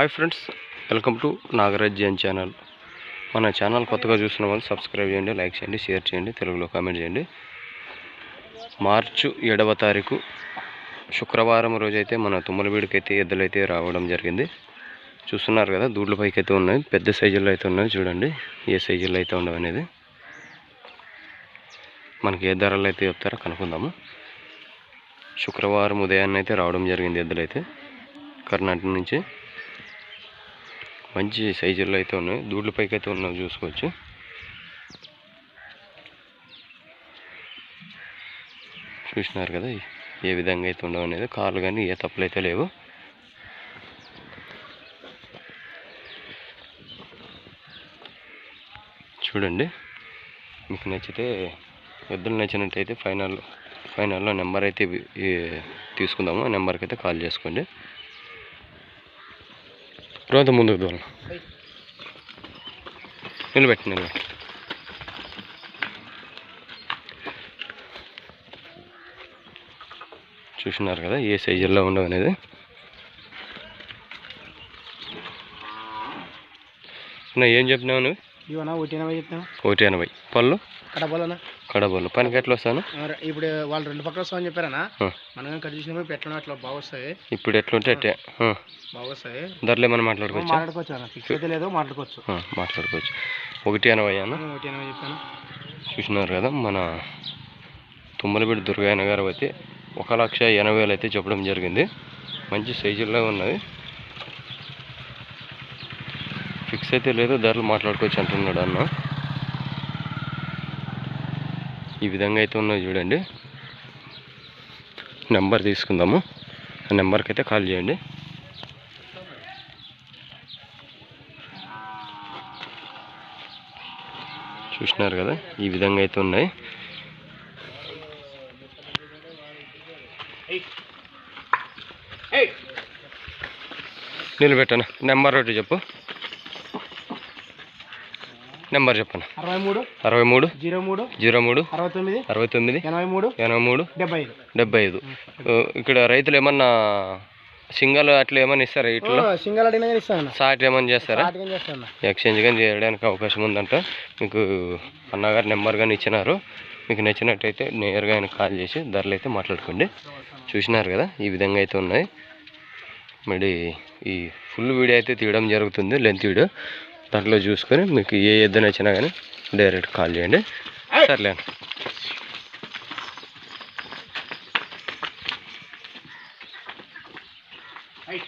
Hi friends welcome to Nagaraj Jain channel. మన channel కొత్తగా చూసిన వాళ్ళు సబ్స్క్రైబ్ చేయండి లైక్ చేయండి షేర్ చేయండి తెలుగులో కామెంట్ చేయండి. మార్చు ఏడవ తారీఖు శుక్రవారం రోజైతే మన తుమ్మలవీడికి అయితే ఎద్దులు రావడం జరిగింది. చూస్తున్నారు కదా దూడ్ల పైకి అయితే ఉన్నాయి పెద్ద సైజుల్లో అయితే ఉన్నాయి చూడండి ఏ సైజుల్లో అయితే ఉండవు అనేది. మనకి ఏ ధరలు అయితే చెప్తారో కనుక్కుందాము. శుక్రవారం ఉదయాన్నే అయితే రావడం జరిగింది ఎద్దులైతే కర్ణాటక నుంచి. మంచి సైజుల్లో అయితే ఉన్నాయి. దూడ్ల పైకి అయితే ఉన్నాయి చూసుకోవచ్చు. చూసినారు కదా ఏ విధంగా అయితే ఉండవు అనేది. కార్లు కానీ ఏ తప్పులు అయితే లేవు. చూడండి. మీకు నచ్చితే ఎద్దులు నచ్చినట్టయితే ఫైనల్ ఫైనల్లో నెంబర్ అయితే తీసుకుందాము. నెంబర్కి అయితే కాల్ చేసుకోండి. తర్వాత ముందుకు దూరం నిలబెట్టి నిలబెట్టి. చూసినారు కదా ఏ సైజుల్లో ఉండవు అనేది. నా ఏం చెప్పినావు నువ్వు? ఒకటి ఎనభై చెప్తాను ఒకటి ఎనభై. పళ్ళు? కడబోలనా కడబళ్ళు పనికి ఎట్లా వస్తాను? ఇప్పుడు వాళ్ళు రెండు పక్కల వస్తామని చెప్పారనా? ఆ. మనం కట్ చేసినప్పుడు పెట్టడం అట్లా బాగా వస్తాయి. ఇప్పుడు ఎట్లుంటే అట్టే. బాగా వస్తాయి. ధరలు ఏమైనా మాట్లాడుకోవచ్చా? మాట్లాడుకోవచ్చు అన్న. ఫిక్స్ అయితే లేదు మాట్లాడుకోవచ్చు. మాట్లాడుకోవచ్చు. ఒకటి ఎనభై అన్న? ఒకటి ఎనభై చెప్పాను. చూసినారు కదా మన తుమ్మలబిడ్డ దుర్గాయన గారు అయితే ఒక లక్ష ఎనభై వేలు అయితే చెప్పడం జరిగింది. మంచి సైజుల్లో ఉన్నది. ఫిక్స్ అయితే లేదు ధరలు మాట్లాడుకోవచ్చు అంటున్నాడు అన్న. ఈ విధంగా అయితే ఉన్నాయి చూడండి. నెంబర్ తీసుకుందాము. ఆ నెంబర్కి అయితే కాల్ చేయండి. చూసినారు కదా ఈ విధంగా అయితే ఉన్నాయి. నిలబెట్టను? నెంబర్ ఒకటి చెప్పు. నెంబర్ చెప్పను అరవై మూడు అరవై మూడు జీరో మూడు జీరో మూడు అరవై తొమ్మిది అరవై తొమ్మిది ఎనభై మూడు ఎనభై మూడు డెబ్బై ఐదు. డెబ్బై ఐదు. ఇక్కడ రైతులు ఏమన్నా సింగల్ అట్లా ఏమన్నా ఇస్తారా ఇట్లా? సింగల్ అడిగినా ఇస్తాను సాట్ ఏమన్నా చేస్తారా? ఎక్స్చేంజ్ కానీ చేయడానికి అవకాశం ఉందంట. మీకు అన్నగారు నెంబర్ కానీ ఇచ్చినారు. మీకు నచ్చినట్టయితే నేరుగా ఆయన కాల్ చేసి ధరలు అయితే మాట్లాడుకోండి. చూసినారు కదా ఈ విధంగా అయితే ఉన్నాయి. మరి ఈ ఫుల్ వీడియో అయితే తీయడం జరుగుతుంది లెంత్ వీడియో. దాంట్లో చూసుకొని మీకు ఏ ఎద్దు నచ్చినా కానీ డైరెక్ట్ కాల్ చేయండి. సర్లే Hey.